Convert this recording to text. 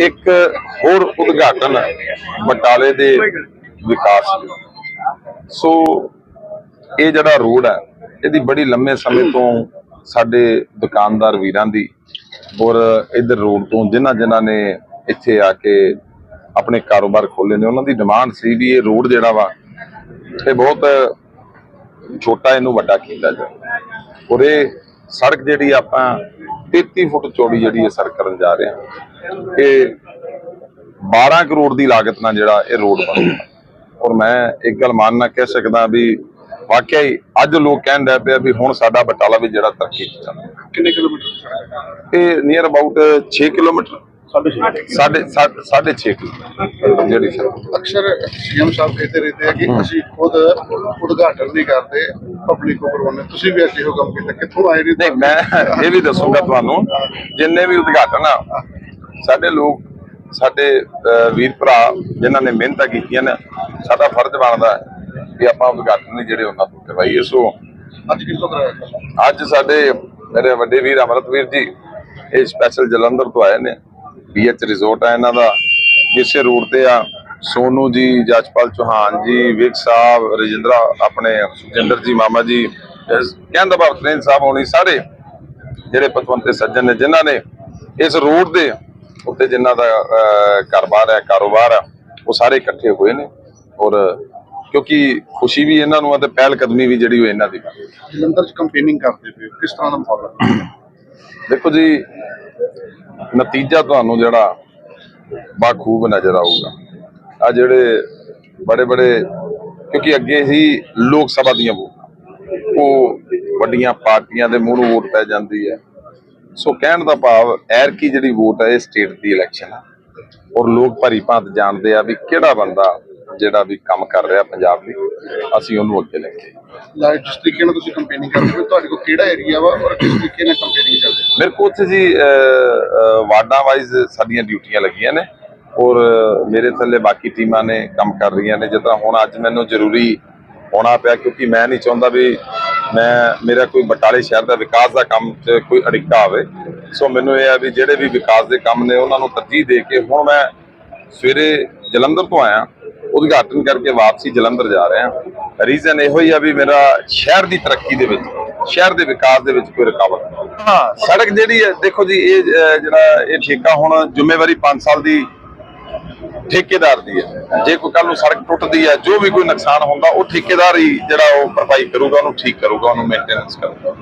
ਇੱਕ ਹੋਰ ਉਦਘਾਟਨ ਬਟਾਲੇ ਦੇ ਵਿਕਾਸ ਸੋ ਇਹ ਜਿਹੜਾ ਰੋਡ ਹੈ, ਇਹਦੀ ਬੜੀ ਲੰਮੇ ਸਮੇਂ ਤੋਂ ਸਾਡੇ ਦੁਕਾਨਦਾਰ ਵੀਰਾਂ ਦੀ ਔਰ ਇਧਰ ਰੋਡ ਤੋਂ ਜਿਨ੍ਹਾਂ ਜਿਨ੍ਹਾਂ ਨੇ ਇੱਥੇ ਆ ਕੇ ਆਪਣੇ ਕਾਰੋਬਾਰ ਖੋਲੇ ਨੇ, ਉਹਨਾਂ ਦੀ ਡਿਮਾਂਡ ਸੀ ਵੀ ਇਹ ਰੋਡ ਜਿਹੜਾ ਵਾ, ਇਹ ਬਹੁਤ ਛੋਟਾ ਇਹਨੂੰ ਵੱਡਾ ਕੀਤਾ ਜਾਵੇ। ਔਰ ਇਹ ਸੜਕ ਜਿਹੜੀ ਆਪਾਂ 33 ਫੁੱਟ ਚੌੜੀ ਜਿਹੜੀ ਇਹ ਸੜਕ ਕਰਨ ਜਾ ਰਹੇ ਹਾਂ। ਇਹ 12 ਕਰੋੜ ਦੀ ਲਾਗਤ ਨਾਲ ਜਿਹੜਾ ਇਹ ਰੋਡ ਬਣਦਾ ਔਰ ਮੈਂ ਇੱਕ ਗੱਲ ਮੰਨਣਾ ਕਹਿ ਸਕਦਾ ਵੀ ਵਾਕਿਆ ਹੀ ਅੱਜ ਲੋਕ ਲੱਗ ਪਿਆ ਵੀ ਹੁਣ ਸਾਡਾ ਬਟਾਲਾ ਵੀ ਜਿਹੜਾ ਤਰੱਕੀ ਚ ਚੱਲ ਰਿਹਾ। ਕਿੰਨੇ ਕਿਲੋਮੀਟਰ ਇਹ ਨੀਅਰ ਅਬਾਊਟ 6 ਕਿਲੋਮੀਟਰ। ਸਾਢੇ 6 ਕਿਲੋਮੀਟਰ। ਜਿਹੜੀ ਅਕਸਰ ਸੀਐਮ ਸਾਹਿਬ ਕਹਿੰਦੇ ਰਹਿੰਦੇ ਆ ਕਿ। ਅਸੀਂ ਖੁਦ ਉਦਘਾਟਨ ਨਹੀਂ ਕਰਦੇ ਪਬਲਿਕ ਨੂੰ ਕਰਵਾਉਂਦੇ ਤੁਸੀਂ ਵੀ ਇਹੋ ਕੰਮ ਕੀਤਾ ਕਿੱਥੋਂ ਆਏ ਨੇ ਨਹੀਂ ਮੈਂ ਇਹ ਵੀ ਦੱਸੂਗਾ ਤੁਹਾਨੂੰ ਜਿੰਨੇ ਵੀ ਉਦਘਾਟਨ ਆ ਸਾਡੇ ਲੋਕ ਸਾਡੇ ਵੀਰ ਭਰਾ ਜਿਨ੍ਹਾਂ ਨੇ ਮਿਹਨਤਾਂ ਕੀਤੀਆਂ ਨੇ ਸਾਡਾ ਫਰਜ਼ ਬਣਦਾ ਹੈ ਵੀ ਆਪਾਂ ਉਦਘਾਟਨ ਨੇ ਜਿਹੜੇ ਉਹਨਾਂ ਤੋਂ ਕਰਵਾਈਏ। ਸੋ ਅੱਜ ਕਿੱਥੋਂ ਕਰਾਇਆ ਅੱਜ ਸਾਡੇ ਮੇਰੇ ਵੱਡੇ ਵੀਰ ਅਮਰਤਵੀਰ ਜੀ ਇਹ ਸਪੈਸ਼ਲ ਜਲੰਧਰ ਤੋਂ ਆਏ ਨੇ। ਬੀਐਚ ਰਿਜ਼ੋਰਟ ਆ ਇਹਨਾਂ ਦਾ ਇਸੇ ਰੋਡ ਤੇ ਆ। ਸੋਨੂ ਜੀ ਜਸਪਾਲ ਚੌਹਾਨ ਜੀ ਵਿਕ ਸਾਹਿਬ ਰਜਿੰਦਰਾ ਆਪਣੇ ਸੁਖਜਿੰਦਰ ਜੀ ਮਾਮਾ ਜੀ ਕਹਿਣ ਦਾ ਭਾਵ ਤ੍ਰਿੰਦ ਸਾਹਿਬ ਹੋਣੀ ਸਾਰੇ ਜਿਹੜੇ ਪਤਵੰਤੇ ਸੱਜਣ ਨੇ ਜਿਨ੍ਹਾਂ ਨੇ ਇਸ ਰੋਡ ਦੇ ਉੱਤੇ ਜਿਨ੍ਹਾਂ ਦਾ ਅਹ, ਘਰ-ਬਾਰ ਹੈ ਕਾਰੋਬਾਰ ਆ ਉਹ ਸਾਰੇ ਇਕੱਠੇ ਹੋਏ ਨੇ ਔਰ ਕਿਉਂਕਿ ਖੁਸ਼ੀ ਵੀ ਇਹਨਾਂ ਨੂੰ ਆ ਤੇ ਪਹਿਲ ਕਦਮੀ ਵੀ ਜਿਹੜੀ ਉਹ ਇਹਨਾਂ ਦੀ। ਜਲੰਧਰ ਚ ਕੰਪੇਨਿੰਗ ਕਰਦੇ ਪਏ ਹੋ। ਕਿਸ ਤਰ੍ਹਾਂ ਦਾ ਮਾਹੌਲ ਹੈ ਦੇਖੋ ਜੀ ਨਤੀਜਾ ਤੁਹਾਨੂੰ ਜਿਹੜਾ ਬਾਖੂਬ ਨਜ਼ਰ ਆਊਗਾ ਆ ਜਿਹੜੇ ਬੜੇ ਬੜੇ ਕਿਉਂਕਿ ਅੱਗੇ ਹੀ ਲੋਕ ਸਭਾ ਦੀਆਂ ਵੋਟਾਂ। ਉਹ ਵੱਡੀਆਂ ਪਾਰਟੀਆਂ ਦੇ ਮੂੰਹ ਨੂੰ ਵੋਟ ਪੈ ਜਾਂਦੀ ਹੈ। ਸੋ ਕਹਿਣ ਦਾ ਭਾਵ ਐਰ ਕੀ ਜਿਹੜੀ ਵੋਟ ਹੈ ਇਹ ਸਟੇਟ ਦੀ ਇਲੈਕਸ਼ਨ ਹੈ ਔਰ ਲੋਕ ਭਰੀ ਭਾਂਤ ਜਾਣਦੇ ਆ ਵੀ ਕਿਹੜਾ ਬੰਦਾ ਜਿਹੜਾ ਵੀ ਕੰਮ ਕਰ ਰਿਹਾ ਪੰਜਾਬ ਲਈ। ਅਸੀਂ ਉਹਨੂੰ ਅੱਗੇ ਲੈ ਕੇ। ਲਾਈਵ ਜਿਸ ਤਰੀਕੇ ਨਾਲ ਤੁਸੀਂ ਕੰਪੇਨਿੰਗ ਕਰਦੇ ਹੋ ਤੁਹਾਡੇ ਕੋਲ ਕਿਹੜਾ ਏਰੀਆ ਵਾ ਔਰ ਕਿਸ ਤਰੀਕੇ ਨਾਲ ਕੰਪੇਨਿੰਗ ਚੱਲਦੀ ਮੇਰੇ ਕੋਲ ਉੱਥੇ ਜੀ ਵਾਰਡਾਂ ਵਾਈਜ਼ ਸਾਡੀਆਂ ਡਿਊਟੀਆਂ ਲੱਗੀਆਂ ਨੇ। ਔਰ ਮੇਰੇ ਥੱਲੇ ਬਾਕੀ ਟੀਮਾਂ ਨੇ ਕੰਮ ਕਰ ਰਹੀਆਂ ਨੇ ਜਿੱਦਾਂ ਹੁਣ ਅੱਜ ਮੈਨੂੰ ਜ਼ਰੂਰੀ ਹੋਣਾ ਪਿਆ ਕਿਉਂਕਿ ਮੈਂ ਨਹੀਂ ਚਾਹੁੰਦਾ ਵੀ ਮੈਂ ਮੇਰਾ ਕੋਈ ਬਟਾਲੇ ਸ਼ਹਿਰ ਦਾ ਵਿਕਾਸ ਦਾ ਕੰਮ 'ਚ ਕੋਈ ਅੜਿੱਕਾ ਆਵੇ। ਸੋ ਮੈਨੂੰ ਇਹ ਆ ਵੀ ਜਿਹੜੇ ਵੀ ਵਿਕਾਸ ਦੇ ਕੰਮ ਨੇ ਉਹਨਾਂ ਨੂੰ ਤਰਜੀਹ ਦੇ ਕੇ ਹੁਣ ਮੈਂ ਸਵੇਰੇ ਜਲੰਧਰ ਤੋਂ ਆਇਆ ਉਦਘਾਟਨ ਕਰਕੇ ਵਾਪਸੀ ਜਲੰਧਰ ਜਾ ਰਿਹਾ। ਰੀਜ਼ਨ ਇਹੋ ਹੀ ਆ ਵੀ ਮੇਰਾ ਸ਼ਹਿਰ ਦੀ ਤਰੱਕੀ ਦੇ ਵਿੱਚ ਸ਼ਹਿਰ ਦੇ ਵਿਕਾਸ ਦੇ ਵਿੱਚ ਕੋਈ ਰੁਕਾਵਟ। ਹਾਂ। ਸੜਕ ਜਿਹੜੀ ਹੈ ਦੇਖੋ ਜੀ ਇਹ ਜਿਹੜਾ ਇਹ ਠੇਕਾ ਹੁਣ ਜ਼ਿੰਮੇਵਾਰੀ 5 ਸਾਲ ਦੀ ਠੇਕੇਦਾਰ ਦੀ ਹੈ। ਜੇ ਕੋਈ ਕੱਲ ਨੂੰ ਸੜਕ ਟੁੱਟਦੀ ਹੈ, ਜੋ ਵੀ ਕੋਈ ਨੁਕਸਾਨ ਹੁੰਦਾ, ਉਹ ਠੇਕੇਦਾਰ ਹੀ ਜਿਹੜਾ ਉਹ ਭਰਪਾਈ ਕਰੂਗਾ, ਉਹਨੂੰ ਠੀਕ ਕਰੂਗਾ, ਉਹਨੂੰ ਮੇਨਟੇਨੈਂਸ ਕਰੂਗਾ।